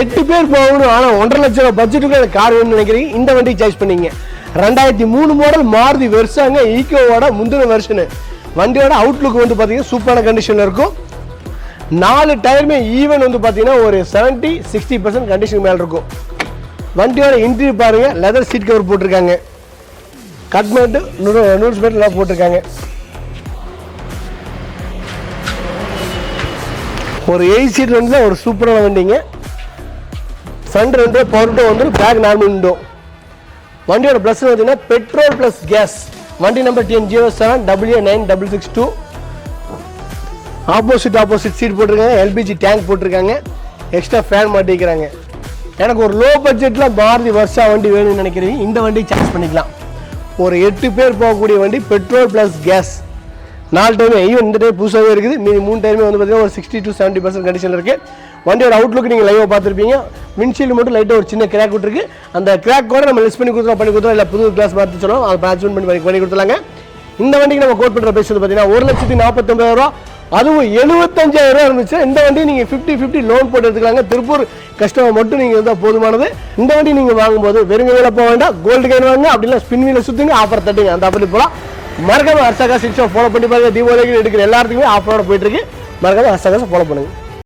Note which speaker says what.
Speaker 1: எட்டு பேர் போகணும் ஆனால் ஒன்றரை லட்சம் ரூபாய் பட்ஜெட்டுக்கு கார் வேணும்னு நினைக்கிறீங்க. இந்த வண்டி சாய்ஸ் பண்ணீங்க. ரெண்டாயிரத்தி மூணு மாடல் மாருதி வெர்சாங்க ஈக்கோவோட முந்தின வெர்ஷனு வண்டியோட அவுட்லுக் வந்து பார்த்தீங்கன்னா சூப்பரான கண்டிஷனில் இருக்கும். நாலு டயருமே ஈவன் வந்து பார்த்தீங்கன்னா ஒரு 70 சிக்ஸ்டி பர்சன்ட் கண்டிஷன் மேலே இருக்கும். வண்டியோட இன்டீரியர் பாருங்க லெதர் சீட் கவர் போட்டிருக்காங்க. கட் மேட்டு நூறு நூறு மீட்டர் எல்லாம் போட்டிருக்காங்க. ஒரு எயிட் சீட் வந்து ஒரு சூப்பரான வண்டிங்க. ஃப்ரண்ட் ரெண்டு பவர் விண்டோ வந்து பேக் நார்மல் விண்டோ வண்டியோட ப்ளஸ் பார்த்தீங்கன்னா பெட்ரோல் ப்ளஸ் கேஸ் வண்டி number TN zero seven W nine double six two opposite opposite seat போட்டிருக்காங்க. எல்பிஜி டேங்க் போட்டிருக்காங்க. எக்ஸ்ட்ரா ஃபேன் மாட்டிக்கிறாங்க. எனக்கு ஒரு லோ பட்ஜெட்டில் பாரதி வருஷா வண்டி வேணும்னு நினைக்கிறீங்க. இந்த வண்டி சார்ஜ் பண்ணிக்கலாம். ஒரு எட்டு பேர் போகக்கூடிய வண்டி பெட்ரோல் ப்ளஸ் கேஸ் நாலு டைம் ஈவன் இந்த டைம் புதுசாகவே இருக்குது. மீதி மூணு டைமே வந்து பார்த்தீங்கன்னா ஒரு சிக்ஸ்டி டு செவன்ட்டி பர்சன்ட் கண்டிஷனில் இருக்குது வண்டியோட அவுட்லுக்கு நீங்கள் லைவாக பார்த்துருப்பீங்க. விண்ட்ஷீல்டு மட்டும் லைட்டாக ஒரு சின்ன கிராக் விட்டுருக்கு. அந்த கிராக் கூட நம்ம லெஸ் பண்ணி கொடுத்துருவோம் பண்ணி கொடுத்துருவோம் இல்லை புது கிளாஸ் பார்த்து சொல்லுவோம் அதை பேட்ச்மெண்ட் பண்ணி பண்ணி- பண்ணி கொடுத்துலாங்க இந்த வண்டிக்கு நம்ம கோட் பண்ணுற பேசுறது பார்த்தீங்கன்னா ஒரு லட்சத்தி நாற்பத்தொம்பதாயிரம் ரூபா. அதுவும் எழுபத்தஞ்சாயிரம் ரூபா இருந்துச்சு. இந்த வண்டி நீங்கள் ஃபிஃப்டி ஃபிஃப்டி லோன் போட்டு எடுத்துக்கலாங்க. திருப்பூர் கஸ்டமர் மட்டும் நீங்கள் இருந்தால் போதுமானது. இந்த வண்டி நீங்கள் வாங்கும்போது வெறுங்க வேலை போக வேண்டாம். கோல்டு கேன் வாங்க அப்படின்னா ஸ்பின் வீல சுற்றுங்க ஆஃபர் தட்டுங்க. அந்த அப்படி போகலாம் மறக்காம ஹர்ஷாகா சிக்ஸ் ஃபாலோ பண்ணி பாருங்க. தீபாவளிக்கு எடுக்கிற எல்லாத்துக்குமே ஆஃபரோட போயிட்டு இருக்கு. மறக்காம ஹர்ஷாகாஸை ஃபாலோ பண்ணுங்க.